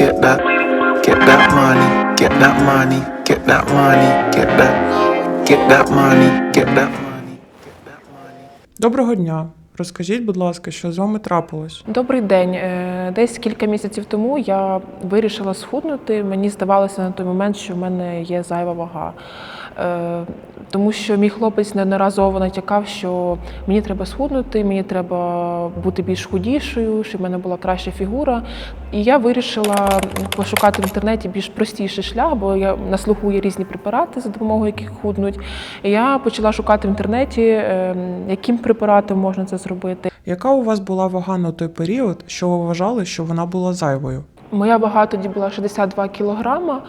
get that, get that money, get that money, get that money, get that, get that money, get that money. Доброго дня. Розкажіть, будь ласка, що з вами трапилось? Добрий день. Е, Десь кілька місяців тому я вирішила схуднути. Мені здавалося на той момент, що в мене є зайва вага. Е, Тому що мій хлопець неодноразово натякав, що мені треба схуднути, мені треба бути більш худішою, щоб в мене була краща фігура. І я вирішила пошукати в інтернеті більш простіший шлях, бо я на слуху є різні препарати, за допомогою яких худнуть. І я почала шукати в інтернеті, е, яким препаратом можна це зробити. Яка у вас була вага на той період, що ви вважали, що вона була зайвою? Моя вага тоді була 62 кілограма.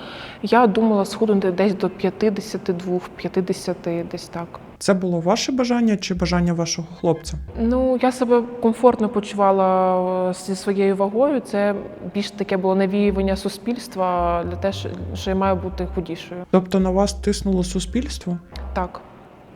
Я думала схуднути десь до 52-50, десь так. Це було ваше бажання чи бажання вашого хлопця? Ну, я себе комфортно почувала е, зі своєю вагою. Це більш таке було навіювання суспільства для те, що я маю бути худішою. Тобто на вас тиснуло суспільство? Так.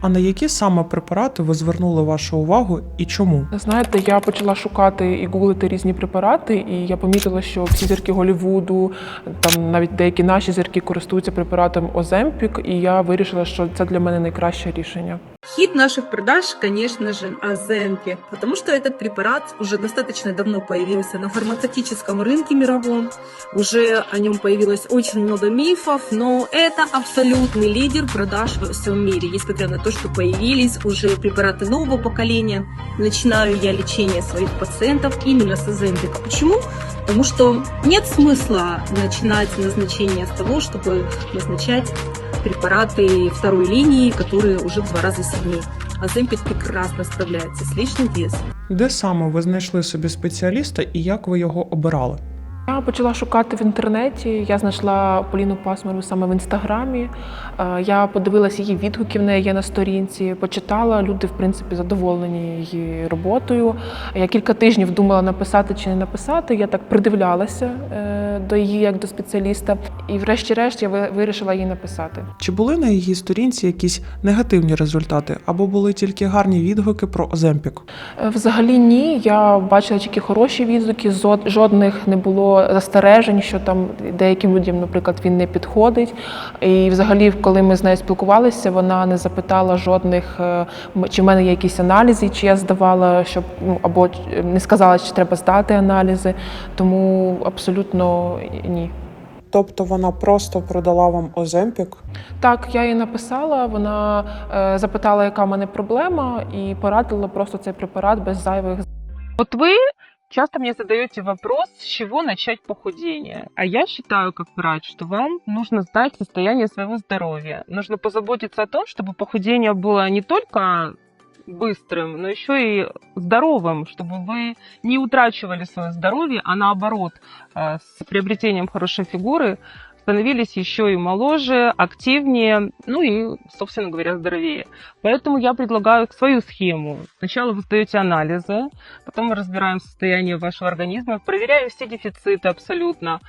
А на які саме препарати ви звернули вашу увагу і чому? Знаєте, я почала шукати і гуглити різні препарати, і я помітила, що всі зірки Голівуду, там навіть деякі наші зірки користуються препаратом Оземпік, і я вирішила, що це для мене найкраще рішення. Хит наших продаж, конечно же, Оземпи, потому что этот препарат уже достаточно давно появился на фармацевтическом рынке мировом. Уже о нем появилось очень много мифов, но это абсолютный лидер продаж во всем мире, несмотря на то, что появились уже препараты нового поколения. Начинаю я лечение своих пациентов именно с Оземпика. Почему? Потому что нет смысла начинать назначение с того, чтобы назначать препараты второй линии, которые уже в два раза сильнее. Оземпик прекрасно справляется с лишним весом. Де саме ви знайшли собі спеціаліста і як ви його обирали? Я почала шукати в інтернеті. Я знайшла Поліну Пасмару саме в інстаграмі. Е, Я подивилася її відгуки в неї є на сторінці, почитала. Люди, в принципі, задоволені її роботою. Я кілька тижнів думала написати чи не написати. Я так придивлялася е, до її як до спеціаліста. І, врешті-решт, я вирішила їй написати. Чи були на її сторінці якісь негативні результати, або були тільки гарні відгуки про Оземпік? Е, Взагалі ні. Я бачила тільки хороші відгуки, жодних не було застережень, що там деяким людям, наприклад, він не підходить. І взагалі, коли ми з нею спілкувалися, вона не запитала жодних, е, чи в мене є якісь аналізи, чи я здавала, щоб або е, не сказала, чи треба здати аналізи. Тому абсолютно ні. Тобто вона просто продала вам Оземпік? Так, я їй написала, вона е, запитала, яка в мене проблема, і порадила просто цей препарат без зайвих Вот вы часто мне задаете вопрос, с чего начать похудение. А я считаю, как врач, что вам нужно знать состояние своего здоровья. Нужно позаботиться о том, чтобы похудение было не только быстрым, но еще и здоровым, чтобы вы не утрачивали свое здоровье, а наоборот, э, с приобретением хорошей фигуры становились еще и моложе, активнее, ну и, собственно говоря, здоровее. Поэтому я предлагаю свою схему. Сначала вы сдаете анализы, потом мы разбираем состояние вашего организма, проверяем все дефициты абсолютно,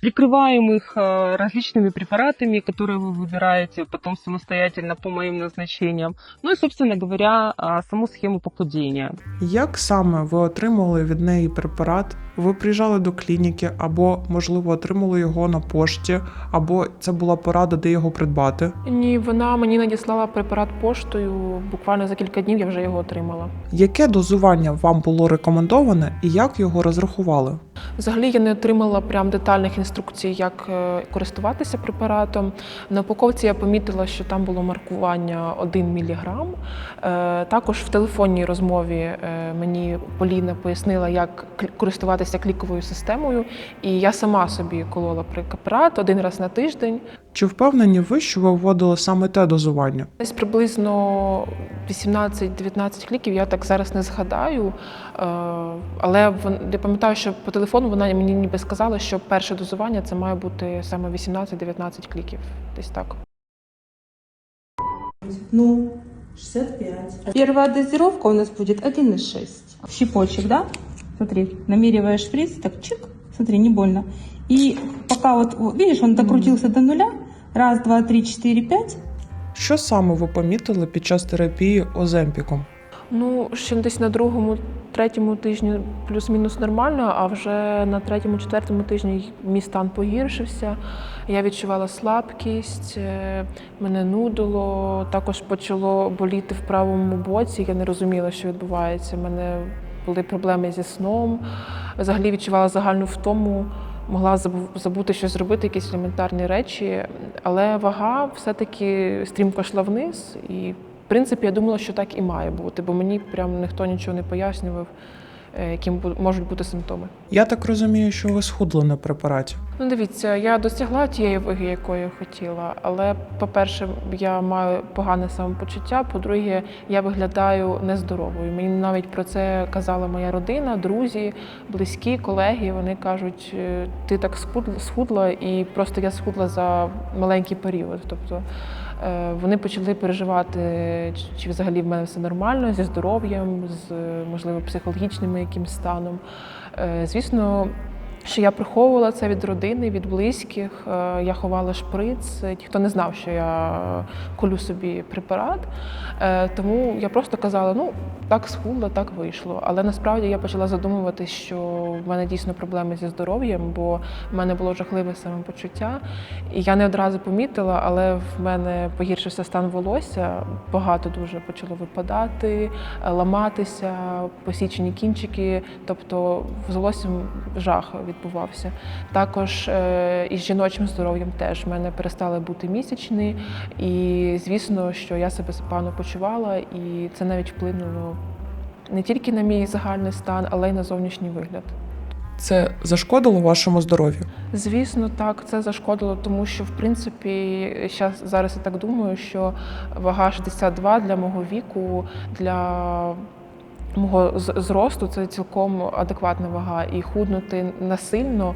прикрываем их э, различными препаратами, которые вы выбираете потом самостоятельно по моим назначениям. Ну и, собственно говоря, э, саму схему похудения. Як саме ви отримали від неї препарат? Ви приїжджали до клініки, або, можливо, отримали його на пошті, або це була порада, де його придбати? Ні, вона мені надіслала препарат поштою. Буквально за кілька днів я вже його отримала. Яке дозування вам було рекомендоване і як його розрахували? Взагалі я не отримала прям детальних інструкцій, як е, користуватися препаратом. На упаковці я помітила, що там було маркування 1 мг. Також в телефонній розмові е, мені Поліна пояснила, як користуватися кліковою системою. І я сама собі колола препарат один раз на тиждень. Чи впевнені ви, що ви вводили саме те дозування? Десь приблизно 18-19 кліків, я так зараз не згадаю. Е, Але я пам'ятаю, що по телефону вона мені ніби сказала, що перше дозування це має бути саме 18-19 кліків. Десь так. Ну, 65. Первая дозировка у нас будет 1,6. Щипочек, да? Смотри, намериваешь шприц, так чик, смотри, не больно. И пока вот, вот, видишь, он докрутился до нуля. Раз, два, три, четыре, пять. Що саме ви помітили під час терапії Оземпіком? Ну, ще десь на другому, третьому тижні плюс-мінус нормально, а вже на третьому, четвертому тижні мій стан погіршився. Я відчувала слабкість, е, мене нудило, також почало боліти в правому боці. Я не розуміла, що відбувається. У мене були проблеми зі сном. Взагалі відчувала загальну втому. Могла забути щось зробити, якісь елементарні речі, але вага все-таки стрімко йшла вниз. І, в принципі, я думала, що так і має бути, бо мені прям ніхто нічого не пояснював, е, яким можуть бути симптоми. Я так розумію, що ви схудли на препараті. Ну, дивіться, я досягла тієї ваги, якої хотіла. Але, по-перше, я маю погане самопочуття. По-друге, я виглядаю нездоровою. Мені навіть про це казала моя родина, друзі, близькі, колеги. Вони кажуть, «Е, ти так схуд- схудла, і просто я схудла за маленький період. Тобто вони почали переживати, чи- взагалі в мене все нормально зі здоров'ям, з е, можливо психологічним якимсь станом. Е, Звісно, що я приховувала це від родини, від близьких. Е, Я ховала шприц. Ніхто не знав, що я колю собі препарат. Е, Тому я просто казала: ну так схудла, так вийшло. Але насправді я почала задумуватися, що в мене дійсно проблеми зі здоров'ям, бо в мене було жахливе самопочуття. І я не одразу помітила, але в мене погіршився стан волосся. Багато дуже почало випадати, е, ламатися, посічені кінчики. Тобто з волоссям жах відбувався. Також е, із жіночим здоров'ям теж в мене перестали бути місячні, і звісно, що я себе погано почувала, і це навіть вплинуло не тільки на мій загальний стан, але й на зовнішній вигляд. Це зашкодило вашому здоров'ю? Звісно, так, це зашкодило, тому що в принципі зараз я так думаю, що вага 62 для мого віку, для мого зросту це цілком адекватна вага. І худнути насильно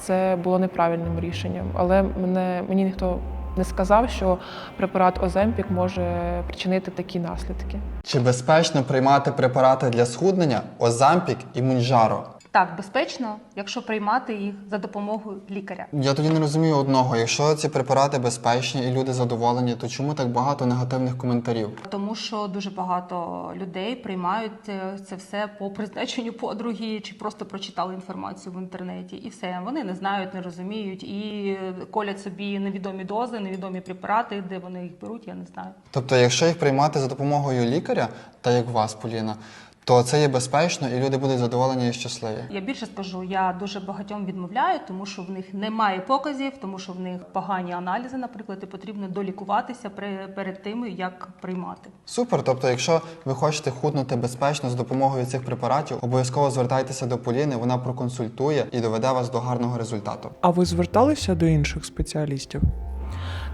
це було неправильним рішенням. Але мене мені ніхто не сказав, що препарат Оземпік може причинити такі наслідки. Чи безпечно приймати препарати для схуднення Озампік і Мунджаро? Так, безпечно, якщо приймати їх за допомогою лікаря. Я тоді не розумію одного. Якщо ці препарати безпечні і люди задоволені, то чому так багато негативних коментарів? Тому що дуже багато людей приймають е, це все по призначенню подруги, чи просто прочитали інформацію в інтернеті, і все. Вони не знають, не розуміють і колять собі невідомі дози, невідомі препарати, де вони їх беруть, я не знаю. Тобто, якщо їх приймати за допомогою лікаря, та як вас, Поліна, то це є безпечно і люди будуть задоволені і щасливі. Я більше скажу, я дуже багатьом відмовляю, тому що в них немає показів, тому що в них погані аналізи, наприклад, і потрібно долікуватися при- перед тим, як приймати. Супер. Тобто, якщо ви хочете худнути безпечно з допомогою цих препаратів, обов'язково звертайтеся до Поліни, вона проконсультує і доведе вас до гарного результату. А ви зверталися до інших спеціалістів?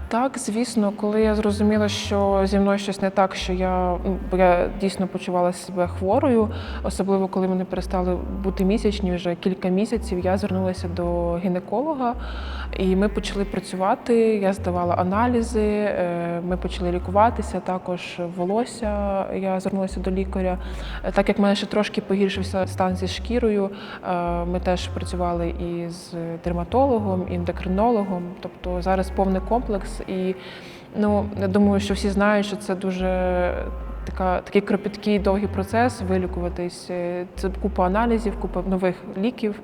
Так, звісно, коли я зрозуміла, що зі мною щось не так, що я, ну, я дійсно почувала себе хворою, особливо коли мене перестали бути місячні вже кілька місяців, я звернулася до гінеколога, і ми почали працювати. Я здавала аналізи, е, ми почали лікуватися. Також волосся. Я звернулася до лікаря. Е, Так як в мене ще трошки погіршився стан зі шкірою, е, ми теж працювали і з дерматологом, і ендокринологом. Тобто зараз повний комплекс. І ну, я думаю, що всі знають, що це дуже така, такий кропіткий довгий процес вилікуватись. Е, Це купа аналізів, купа нових ліків,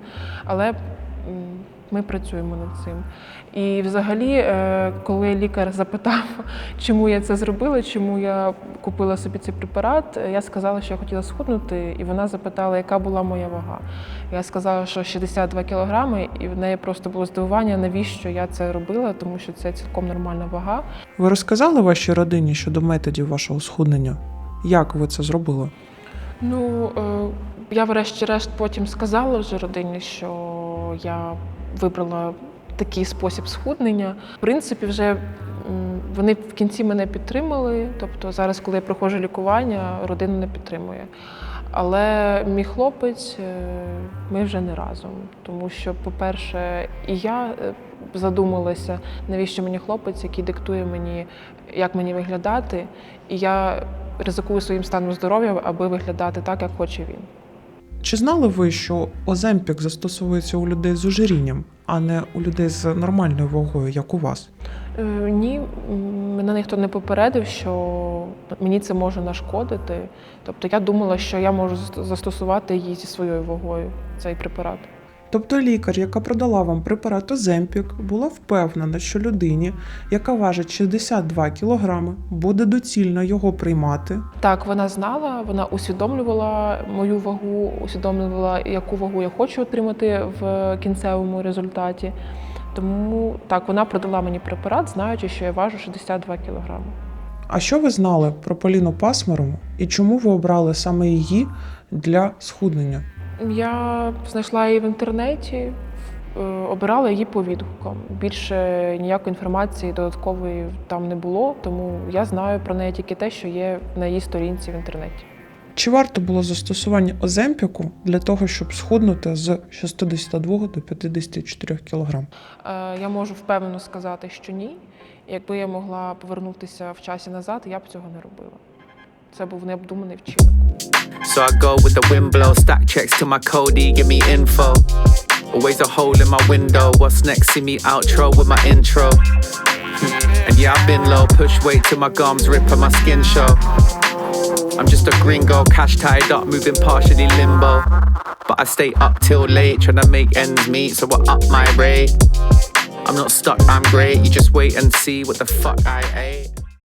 але ми працюємо над цим. І взагалі, е, коли лікар запитав, чому я це зробила, чому я купила собі цей препарат, я сказала, що я хотіла схуднути, і вона запитала, яка була моя вага. Я сказала, що 62 кілограми, і в неї просто було здивування, навіщо я це робила, тому що це цілком нормальна вага. Ви розказали вашій родині щодо методів вашого схуднення? Як ви це зробили? Ну, е, я врешті-решт потім сказала вже родині, що я вибрала такий спосіб схуднення. В принципі, вже вони в кінці мене підтримали. Тобто зараз, коли я проходжу лікування, родина не підтримує. Але мій хлопець, е, ми вже не разом. Тому що, по-перше, і я е, задумалася, навіщо мені хлопець, який диктує мені, як мені виглядати, і я ризикую своїм станом здоров'я, аби виглядати так, як хоче він. Чи знали ви, що Оземпік застосовується у людей з ожирінням, а не у людей з нормальною вагою, як у вас? Е, Ні, мене ніхто не попередив, що мені це може нашкодити. Тобто я думала, що я можу застосувати її зі своєю вагою, цей препарат. Тобто лікар, яка продала вам препарат Оземпік, була впевнена, що людині, яка важить 62 кг, буде доцільно його приймати, Так, вона знала, вона усвідомлювала мою вагу, усвідомлювала, яку вагу я хочу отримати в кінцевому результаті. Тому так, вона продала мені препарат, знаючи, що я важу 62 кілограми. А що ви знали про Поліну Пасмарову і чому ви обрали саме її для схуднення? Я знайшла її в інтернеті, е, обирала її по відгукам. Більше ніякої інформації додаткової там не було, тому я знаю про неї тільки те, що є на її сторінці в інтернеті. Чи варто було застосування Оземпіку для того, щоб схуднути з 62 до 54 кг? Е, Я можу впевнено сказати, що ні. Якби я могла повернутися в часі назад, я б цього не робила. Це був необдуманий вчинок. So I go with the wind blow, stack checks to my Cody, give me info. Always a hole in my window. What's next? See me outro with my intro. And yeah, I've been low, push weight till my gums rip and my skin show. I'm just a gringo, cash tied up, moving partially limbo. But I stay up till late, trying to make ends meet, so I up my rate. I'm not stuck, I'm great. You just wait and see what the fuck I ate.